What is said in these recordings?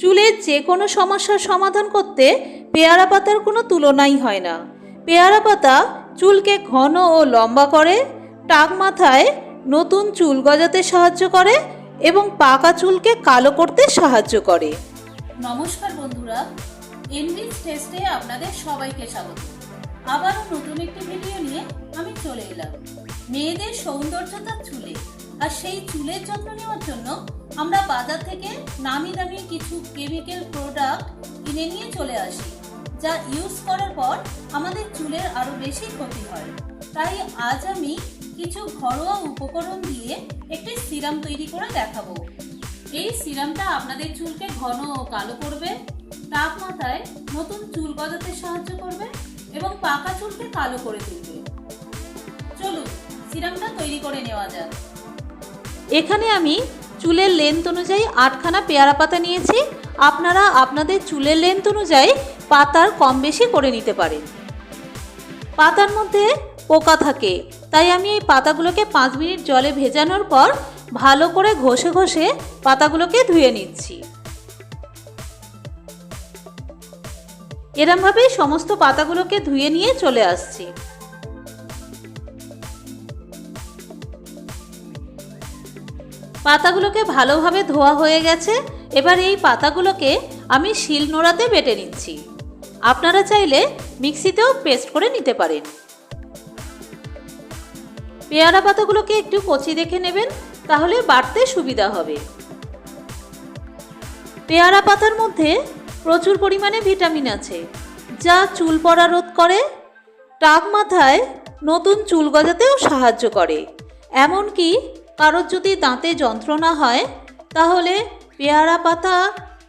চুলের যে কোনো সমস্যার সমাধান করতে পেয়ারা পাতার কোনো তুলনাই হয় না। পেয়ারা পাতা চুলকে ঘন ও লম্বা করে, টাক মাথায় নতুন চুল গজাতে সাহায্য করে এবং পাকা চুলকে কালো করতে সাহায্য করে। নমস্কার বন্ধুরা এনরিচ টেস্টে আপনাদের সবাইকে স্বাগত। আবারও নতুন একটি ভিডিও নিয়ে আমি চলে এলাম। মেয়েদের সৌন্দর্যতা চুলে। আর সেই চুলের যত্ন নেওয়ার জন্য আমরা বাজার থেকে নামি দামি কিছু কেমিক্যাল প্রোডাক্ট কিনে নিয়ে চলে আসি, যা ইউজ করার পর আমাদের চুলের আরও বেশি ক্ষতি হয়। তাই আজ আমি কিছু ঘরোয়া উপকরণ দিয়ে একটি সিরাম তৈরি করে দেখাবো। এই সিরামটা আপনাদের চুলকে ঘন ও কালো করবে মাথায় নতুন চুল গজাতে সাহায্য করবে এবং পাকা চুলকে কালো করে তুলবে। চলুন, সিরামটা তৈরি করে নেওয়া যাক। এখানে আমি চুলের লেন্থ অনুযায়ী আটখানা পেয়ারা পাতা নিয়েছি। আপনারা আপনাদের চুলের লেন্থ অনুযায়ী পাতার কম বেশি করে নিতে পারেন। পাতার মধ্যে পোকা থাকে, তাই আমি এই পাতাগুলোকে পাঁচ মিনিট জলে ভেজানোর পর ভালো করে ঘষে ঘষে পাতাগুলোকে ধুয়ে নিচ্ছি। এরমভাবেই সমস্ত পাতাগুলোকে ধুয়ে নিয়ে চলে আসছি। পাতাগুলোকে ভালোভাবে ধোয়া হয়ে গেছে। এবার এই পাতাগুলোকে আমি শিল নোড়াতে বেটে নিচ্ছি। আপনারা চাইলে মিক্সিতেও পেস্ট করে নিতে পারেন। পেয়ারা পাতাগুলোকে একটু কচি দেখে নেবেন, তাহলে বাটতে সুবিধা হবে। পেয়ারা পাতার মধ্যে প্রচুর পরিমাণে ভিটামিন আছে, যা চুল পড়া রোধ করে, টাক মাথায় নতুন চুল গজাতেও সাহায্য করে। এমনকি কারোর যদি দাঁতে যন্ত্রণা হয়, তাহলে পেয়ারা পাতা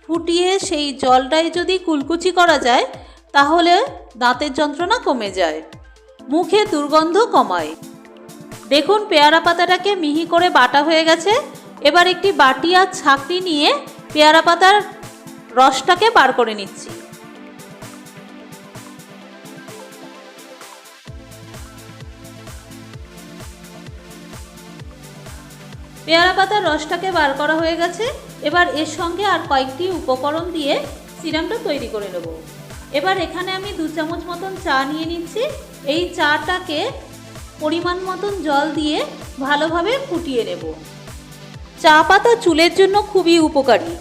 ফুটিয়ে সেই জলটাই যদি কুলকুচি করা যায়, তাহলে দাঁতের যন্ত্রণা কমে যায়, মুখে দুর্গন্ধ কমায়। দেখুন পেয়ারা পাতাটাকে মিহি করে বাটা হয়ে গেছে, এবার একটি বাটি আর ছাকনি নিয়ে পেয়ারা পাতার রসটাকে বার করে নিচ্ছি। পেয়ারা পাতার রসটাকে বার করা হয়ে গেছে। এবার এর সঙ্গে আর কয়েকটি উপকরণ দিয়ে সিরামটা তৈরি করে নেব। এবার এখানে আমি দু চামচ মতন চা নিয়ে নিচ্ছি। এই চাটাকে পরিমাণ মতন জল দিয়ে ভালোভাবে ফুটিয়ে নেব। চা পাতা চুলের জন্য খুবই উপকারী।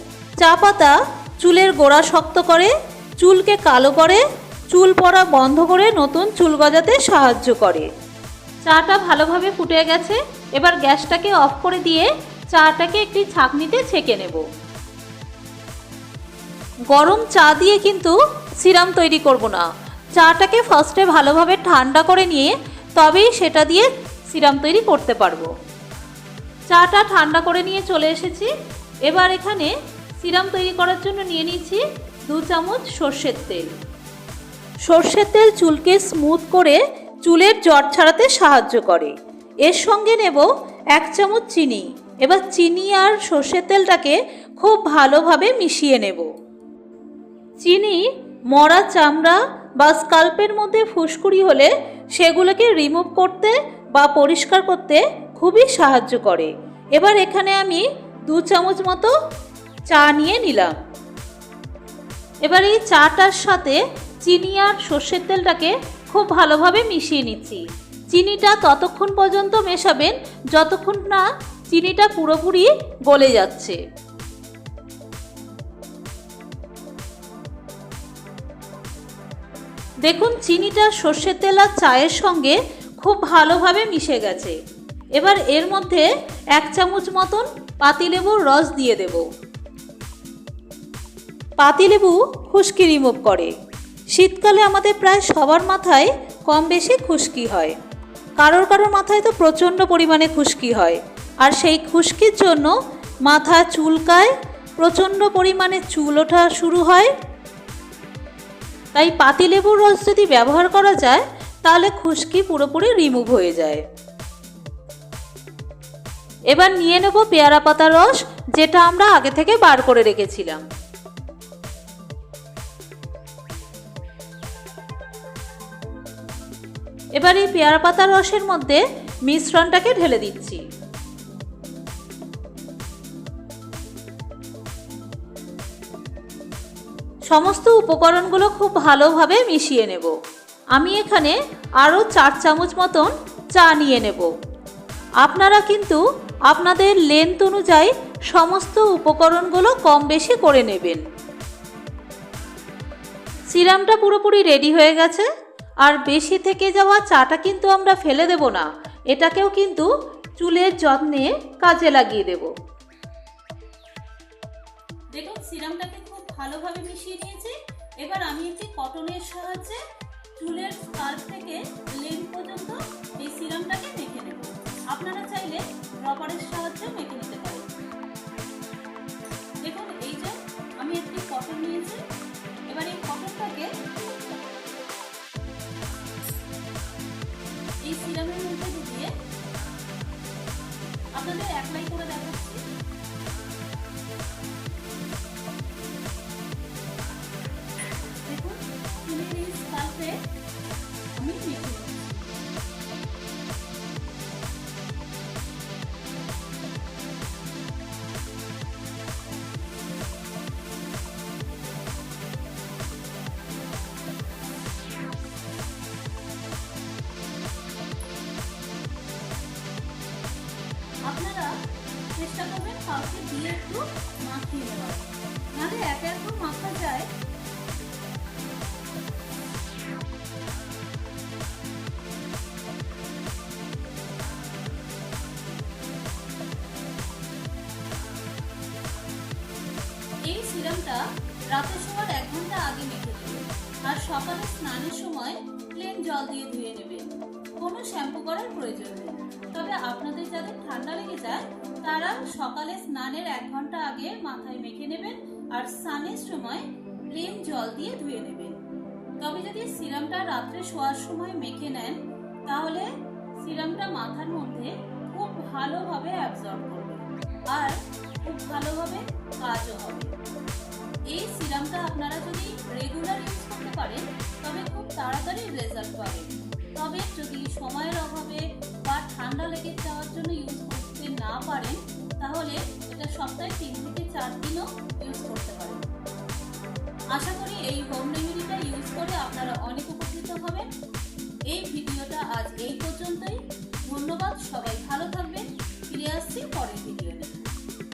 চা পাতা চুলের গোড়া শক্ত করে, চুলকে কালো করে, চুল পড়া বন্ধ করে নতুন চুল গজাতে সাহায্য করে। চাটা ভালোভাবে ফুটে গেছে। এবার গ্যাসটাকে অফ করে দিয়ে চাটাকে একটি ছাঁকনিতে ছেঁকে নেব। গরম চা দিয়ে কিন্তু সিরাম তৈরি করব না। চাটাকে ফার্স্টে ভালোভাবে ঠান্ডা করে নিয়ে তবেই সেটা দিয়ে সিরাম তৈরি করতে পারব। চাটা ঠান্ডা করে নিয়ে চলে এসেছি। এবার এখানে সিরাম তৈরি করার জন্য নিয়ে নিচ্ছি দু চামচ সর্ষের তেল। সর্ষের তেল চুলকে স্মুথ করে চুলের জট ছাড়াতে সাহায্য করে। এর সঙ্গে নেব এক চামচ চিনি। এবার চিনি আর সর্ষের তেলটাকে খুব ভালোভাবে মিশিয়ে নেব। চিনি মরা চামড়া বা স্কাল্পের মধ্যে ফুসকুড়ি হলে সেগুলোকে রিমুভ করতে বা পরিষ্কার করতে খুবই সাহায্য করে। এবার এখানে আমি দু চামচ মতো চা নিয়ে নিলাম। এবার এই চাটার সাথে চিনি আর সর্ষের তেলটাকে খুব ভালোভাবে মিশিয়ে নিচ্ছি। চিনিটা ততক্ষণ পর্যন্ত মেশাবেন, যতক্ষণ না চিনিটা পুরোপুরি গলে যাচ্ছে। দেখুন, চিনিটা সর্ষের তেল আর চায়ের সঙ্গে খুব ভালোভাবে মিশে গেছে। এবার এর মধ্যে এক চামচ মতন পাতিলেবুর রস দিয়ে দেব। পাতিলেবু খুশকি রিমুভ করে। শীতকালে আমাদের প্রায় সবার মাথায় কম বেশি খুশকি হয়। কারোর কারোর মাথায় তো প্রচণ্ড পরিমাণে খুশকি হয়। আর সেই খুশকির জন্য মাথা চুলকায়, প্রচণ্ড পরিমাণে চুল ওঠা শুরু হয়। তাই পাতিলেবুর রস যদি ব্যবহার করা যায়, তাহলে খুশকি পুরোপুরি রিমুভ হয়ে যায়। এবার নিয়ে নেব পেয়ারা পাতার রস, যেটা আমরা আগে থেকে বার করে রেখেছিলাম। এবার এই পেয়ারা পাতার রসের মধ্যে মিশ্রণটাকে ঢেলে দিচ্ছি। সমস্ত উপকরণগুলো খুব ভালোভাবে মিশিয়ে নেব। আমি এখানে আরও চার চামচ মতন চা নিয়ে নেব। আপনারা কিন্তু আপনাদের লেন্থ অনুযায়ী সমস্ত উপকরণগুলো কম বেশি করে নেবেন। সিরামটা পুরোপুরি রেডি হয়ে গেছে। আর বেশি থেকে যাওয়া চাটা কিন্তু আমরা ফেলে দেব না। এটাকেও কিন্তু চুলের যত্নে কাজে লাগিয়ে দেব। দেখুন, সিরামটাকে খুব ভালোভাবে মিশিয়ে নিয়েছি। এবার আমি একটি কটনের সাহায্যে চুলের স্কাল্প থেকে লেন পর্যন্ত এই সিরামটাকে মেখে নেব। আপনারা চাইলে রবারের সাহায্যে মেখে নিতে পারেন। দেখুন, এই যে আমি একটি কটন নিয়েছি। স্কাল্পে আমি মেখে আপনারা চেষ্টা করবেন কাউকে দিয়ে একটু মাখিয়ে নেওয়ার নাহলে একে এত সিরামটা রাতে শোয়ার এক ঘণ্টা আগে মেখে নেবেন আর সকালে স্নানের সময় প্লেন জল দিয়ে ধুয়ে নেবেন কোনো শ্যাম্পু করার প্রয়োজন নেই। তবে আপনাদের যাদের ঠান্ডা লেগে যায়, তারা সকালে স্নানের এক ঘণ্টা আগে মাথায় মেখে নেবেন আর স্নানের সময় প্লেন জল দিয়ে ধুয়ে নেবেন। তবে যদি সিরামটা রাত্রে শোয়ার সময় মেখে নেন, তাহলে সিরামটা মাথার মধ্যে খুব ভালোভাবে অ্যাবজর্ব করবে। আর খুব ভালোভাবে সিরামটা আপনারা যদি রেগুলার ইউজ করতে পারেন, তবে খুব তাড়াতাড়ি রেজাল্ট পাবেন। তবে যদি সময়ের অভাবে বা ঠান্ডা লেগে যাওয়ার জন্য ইউজ করতে না পারেন, তাহলে এটা সপ্তাহে তিন থেকে চার দিনও ইউজ করতে পারেন। আশা করি এই হোম রেমেডিটা ইউজ করে আপনারা অনেক উপকৃত হবেন। এই ভিডিওটা আজ এই পর্যন্তই। ধন্যবাদ, সবাই ভালো থাকবেন। ফিরে আসছি পরের